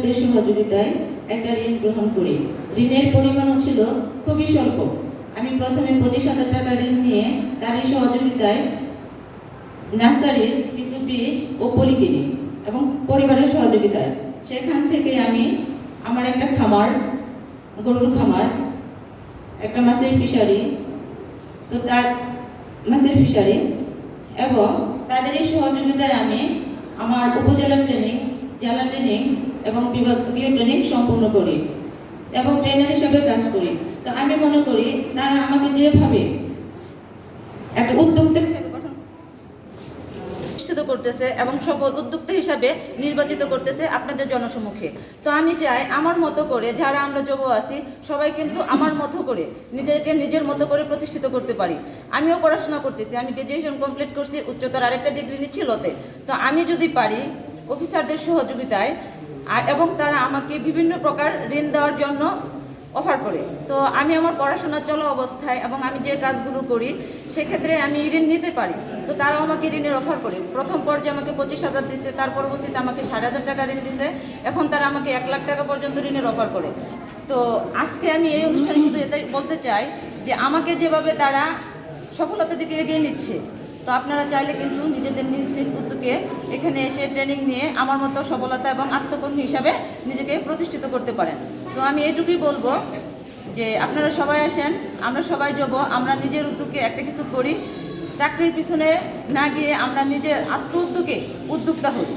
অফিসারদের সহযোগিতায় একটা ঋণ গ্রহণ করি। ঋণের পরিমাণও ছিল খুবই স্বল্প। আমি প্রথমে পঁচিশ হাজার টাকা ঋণ নিয়ে তারই সহযোগিতায় নার্সারির কিছু বীজ ও পলি কিনি এবং পরিবারের সহযোগিতায়। সেখান থেকে আমি আমার একটা খামার, গরুর খামার, একটা মাছের ফিশারি, তো তার মাছের ফিশারি এবং তাদের এই সহযোগিতায় আমি আমার উপজেলা ট্রেনিং জেলা ট্রেনিং এবং বিভাগীয় ট্রেনিং সম্পূর্ণ করি এবং ট্রেনার হিসেবে কাজ করি। তো আমি মনে করি তারা আমাকে যেভাবে একটা উদ্যোক্তা প্রতিষ্ঠিত করতেছে এবং সফল উদ্যোক্তা হিসাবে নির্বাচিত করতেছে আপনাদের জনসমুখে তো আমি চাই আমার মতো করে যারা আমরা যুব আছি, সবাই কিন্তু আমার মতো করে নিজেকে নিজের মতো করে প্রতিষ্ঠিত করতে পারি। আমিও পড়াশোনা করতেছি, আমি গ্রাজুয়েশন কমপ্লিট করছি, উচ্চতর আরেকটা ডিগ্রি নিচ্ছি, লোতে। তো আমি যদি পারি অফিসারদের সহযোগিতায় এবং তারা আমাকে বিভিন্ন প্রকার ঋণ দেওয়ার জন্য অফার করে। তো আমি আমার পড়াশোনা চলা অবস্থায় এবং আমি যে কাজগুলো করি, সেক্ষেত্রে আমি ঋণ নিতে পারি। তো তারাও আমাকে ঋণের অফার করে। প্রথম পর্যায়ে আমাকে পঁচিশ হাজার দিচ্ছে তার পরবর্তীতে আমাকে ষাট হাজার টাকা ঋণ দিচ্ছে এখন তারা আমাকে এক লাখ টাকা পর্যন্ত ঋণের অফার করে। তো আজকে আমি এই অনুষ্ঠানে শুধু এটাই বলতে চাই যে আমাকে যেভাবে তারা সফলতার দিকে এগিয়ে নিচ্ছে তো আপনারা চাইলে কিন্তু নিজেদের নিজ নিজ উদ্যোগে এখানে এসে ট্রেনিং নিয়ে আমার মতো সফলতা এবং আত্মকর্মী হিসাবে নিজেকে প্রতিষ্ঠিত করতে পারেন। তো আমি এটুকুই বলব যে আপনারা সবাই আসেন, আমরা সবাই যাব আমরা নিজের উদ্যোগে একটা কিছু করি। চাকরির পিছনে না গিয়ে আমরা নিজের আত্ম উদ্যোগে উদ্যোক্তা হই।